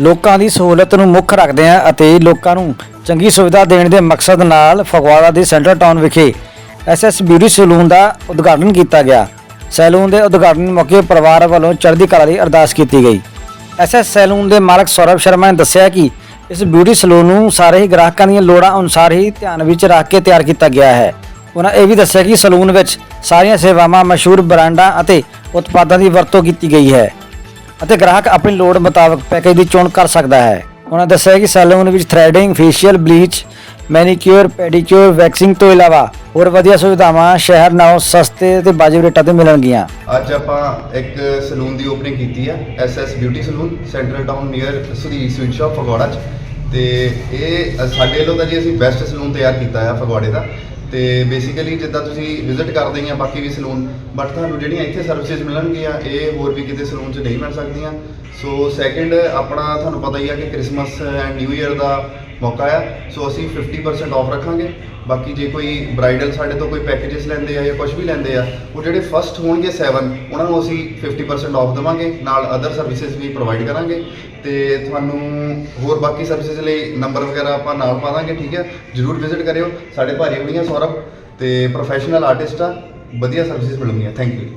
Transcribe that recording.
ਲੋਕਾਂ ਦੀ ਸਹੂਲਤ ਨੂੰ ਮੁੱਖ ਰੱਖਦੇ ਆ ਅਤੇ ਲੋਕਾਂ ਨੂੰ ਚੰਗੀ ਸੁਵਿਧਾ ਦੇਣ ਦੇ ਮਕਸਦ ਨਾਲ ਫਗਵਾੜਾ ਦੇ ਸੈਂਟਰਲ ਟਾਊਨ ਵਿਖੇ ਐਸਐਸ ਬਿਊਟੀ ਸਲੂਨ ਦਾ ਉਦਘਾਟਨ ਕੀਤਾ ਗਿਆ। ਸੈਲੂਨ ਦੇ ਉਦਘਾਟਨ ਮੌਕੇ ਪਰਿਵਾਰ ਵੱਲੋਂ ਚੜ੍ਹਦੀ ਕਲਾ ਦੀ ਅਰਦਾਸ ਕੀਤੀ ਗਈ। ਐਸਐਸ ਸੈਲੂਨ ਦੇ ਮਾਲਕ ਸੌਰਵ ਸ਼ਰਮਾ ਨੇ ਦੱਸਿਆ ਕਿ ਇਸ ਬਿਊਟੀ ਸਲੂਨ ਨੂੰ ਸਾਰੇ ਹੀ ਗ੍ਰਾਹਕਾਂ ਦੀਆਂ ਲੋੜਾਂ ਅਨੁਸਾਰ ਹੀ ਧਿਆਨ ਵਿੱਚ ਰੱਖ ਕੇ ਤਿਆਰ ਕੀਤਾ ਗਿਆ ਹੈ। ਉਹਨਾਂ ਇਹ ਵੀ ਦੱਸਿਆ ਕਿ ਸਲੂਨ ਵਿੱਚ ਸਾਰੀਆਂ ਸੇਵਾਵਾਂ ਮਸ਼ਹੂਰ ਬ੍ਰਾਂਡਾਂ ਅਤੇ ਉਤਪਾਦਾਂ ਦੀ ਵਰਤੋਂ ਕੀਤੀ ਗਈ ਹੈ। ਅਤੇ ਗ੍ਰਾਹਕ ਆਪਣੀ ਲੋੜ ਮੁਤਾਬਕ ਪੈਕੇਜ ਦੀ ਚੋਣ ਕਰ ਸਕਦਾ ਹੈ। ਉਹਨਾਂ ਦੱਸਿਆ ਕਿ ਸੈਲੂਨ ਵਿੱਚ threading facial bleach manicure pedicure waxing ਤੋਂ ਇਲਾਵਾ ਹੋਰ ਵਧੀਆ ਸੁਵਿਧਾਵਾਂ ਸ਼ਹਿਰ ਨਾਲੋਂ ਸਸਤੇ ਤੇ ਵਾਜਬ ਰੇਟਾਂ ਤੇ ਮਿਲਣਗੀਆਂ। ਅੱਜ ਆਪਾਂ ਇੱਕ ਸਲੂਨ ਦੀ ਓਪਨਿੰਗ ਕੀਤੀ ਆ SS beauty salon central town near Sudhir sweet shop Phagwara ਚ। ਤੇ ਇਹ ਅ, ਸਾਡੇ ਵੱਲੋਂ ਤਾਂ ਜੀ ਅਸੀਂ ਬੈਸਟ ਸਲੂਨ ਤਿਆਰ ਕੀਤਾ ਆ ਫਗਵਾੜੇ ਦਾ। ਤੇ ਬੇਸਿਕਲੀ ਜਿੱਦਾਂ ਤੁਸੀਂ ਵਿਜ਼ਿਟ ਕਰਦੇ ਆ ਬਾਕੀ ਵੀ ਸਲੂਨ ਬਟ ਤੁਹਾਨੂੰ ਜਿਹੜੀਆਂ ਇੱਥੇ ਸਰਵਿਸਿਜ਼ ਮਿਲਣਗੀਆਂ, ਇਹ ਹੋਰ ਵੀ ਕਿਤੇ ਸਲੂਨ 'ਚ ਨਹੀਂ ਮਿਲ ਸਕਦੀਆਂ। ਸੋ ਸੈਕਿੰਡ ਆਪਣਾ ਤੁਹਾਨੂੰ ਪਤਾ ਹੀ ਆ ਕਿ ਕ੍ਰਿਸਮਸ ਐਂਡ ਨਿਊ ਇਅਰ ਦਾ ਮੌਕਾ ਆ ਸੋ ਅਸੀਂ 50% ਆਫ ਰੱਖਾਂਗੇ। ਬਾਕੀ ਜੇ ਕੋਈ ਬ੍ਰਾਈਡਲ ਸਾਡੇ ਤੋਂ ਕੋਈ ਪੈਕੇजेस ਲੈਂਦੇ ਆ ਜਾਂ ਕੁਝ ਵੀ ਲੈਂਦੇ ਆ, ਉਹ ਜਿਹੜੇ ਫਸਟ ਹੋਣਗੇ 7 ਉਹਨਾਂ ਨੂੰ ਅਸੀਂ 50% ਆਫ ਦੇਵਾਂਗੇ। ਨਾਲ ਅਦਰ ਸਰਵਿਸਿਜ਼ ਵੀ ਪ੍ਰੋਵਾਈਡ ਕਰਾਂਗੇ। ਤੇ ਤੁਹਾਨੂੰ ਹੋਰ ਬਾਕੀ ਸਰਵਿਸਿਜ਼ ਲਈ ਨੰਬਰ ਵਗੈਰਾ ਆਪਾਂ ਨਾਲ ਪਾ ਦਾਂਗੇ, ਠੀਕ ਹੈ ਜਰੂਰ ਵਿਜ਼ਿਟ ਕਰਿਓ। ਸਾਡੇ ਭਾਰੀ ਹੋਣੀਆਂ ਸੌਰਭ ਤੇ ਪ੍ਰੋਫੈਸ਼ਨਲ ਆਰਟਿਸਟ ਆ। ਵਧੀਆ ਸਰਵਿਸਿਜ਼ ਮਿਲਣਗੀਆਂ। Thank you